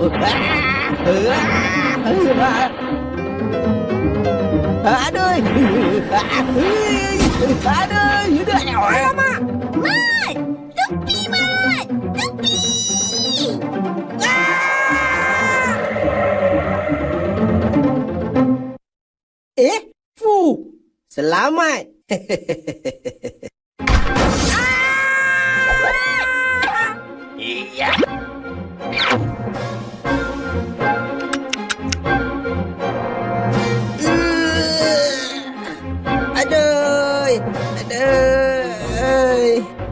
Aduh. Aduh. Alamak. Mat! Tepi, Mat! Tepi! Eh, fu. Selamat.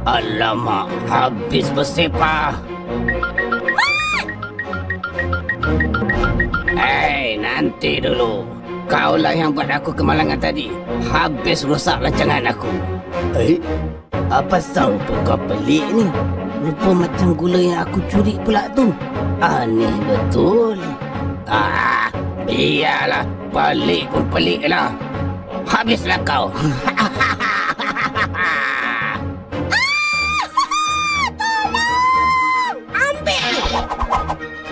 Alamak, habis bersepah. Hei, nanti dulu. Kaulah yang buat aku kemalangan tadi. Habis rosak rancangan aku. Eh, apa sound tu kau pelik ni? Rupa macam gula yang aku curi pula tu. Aneh betul. Ah, biarlah. Pelik pun pelik lah. Habislah kau.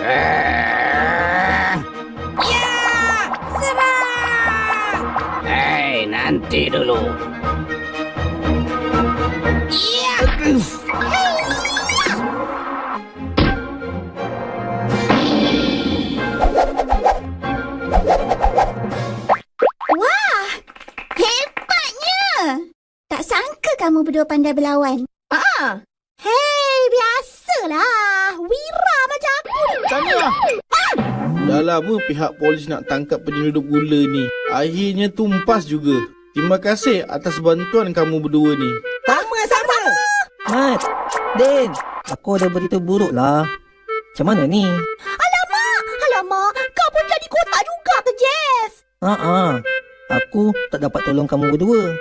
Eh. Hei, nanti dulu. Wah! Hebatnya! Tak sangka kamu berdua pandai berlawan. Ah, Hei, biasalah. Tanya. Dah lama pihak polis nak tangkap penyelundup gula ni. Akhirnya tumpas juga. Terima kasih atas bantuan kamu berdua ni. Sama-sama. Mat, Din, aku ada berita buruk lah. Macam mana ni? Alamak! Alamak! Kau pun jadi kotak juga ke, Jeff? Ha Aku tak dapat tolong kamu berdua.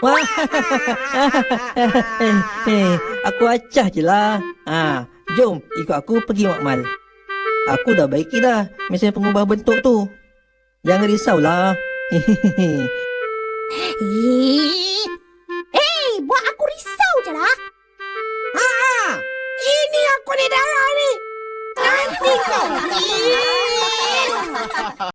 Wah, aku acah je lah. Ha, jom ikut aku pergi makmal. Aku dah baiki dah mesin pengubah bentuk tu. Jangan risaulah. Hei, buat aku risau je lah. Ha, ha, ini aku ni darah ni. Nanti kau.